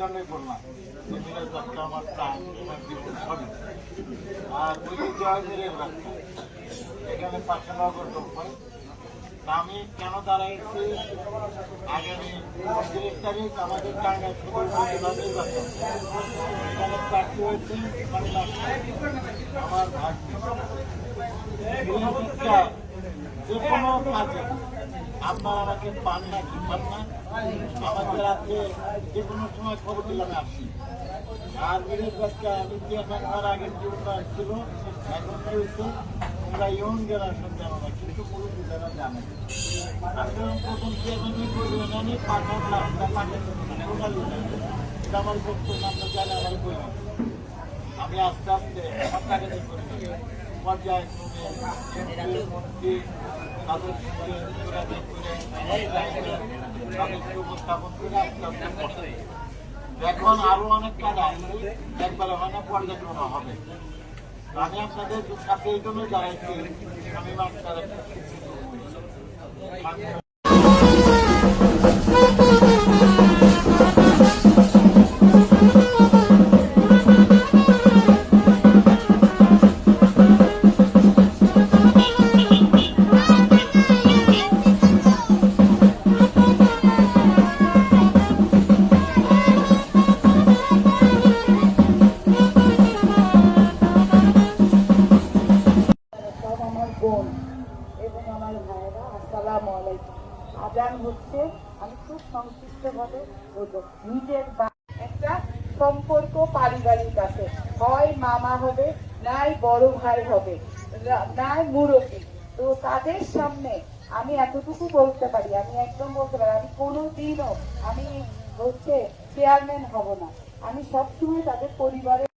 জন্যই বললাম যে আমার প্রাণ আর যদি জয় মিলের ব্যবসা এখানে পাশে নগর হয়। আমি কেন দাঁড়াইছি? আগামী উনত্রিশ তারিখ আমাদের টাঙ্গাইল নির্বাচন এখানে প্রার্থী হয়েছে আমার ভাগ্য যে কোনো কাজে আপনারা আমাকে পান না কি পান না, আমাদের আছে যে কোনো সময় খবর দিলাম আসি আর বিরোধ বাচ্চা আমি চেয়ারম্যান হওয়ার আগে যে উন্নয়ন ছিল, এখন কি হয়েছে? তোমরা ইয়ং জেনারেশন জানো না কিন্তু পুরুষ যারা জানে। আমি আমার আমরা আমার আস্তে আস্তে আমার এখন আরও অনেক কাজ আছে। একবারে হয় না পর্যায়ক্রমে হবে। আমি আপনাদের সাথে এই জন্য জানাইছি আমি মাস্টার আসসালাম হচ্ছে আমি খুব সংক্ষিপ্তভাবে বলব, নিজের একটা সম্পর্ক পারিবারিক আছে। হয় মামা হবে, নাই বড় ভাই হবে নাই মুরব্বী। তো তাদের সামনে আমি এতটুকু বলতে পারি, আমি একদম বলতে পারি আমি কোনো দিনও আমি হচ্ছে চেয়ারম্যান হব না। আমি সবসময় তাদের পরিবারের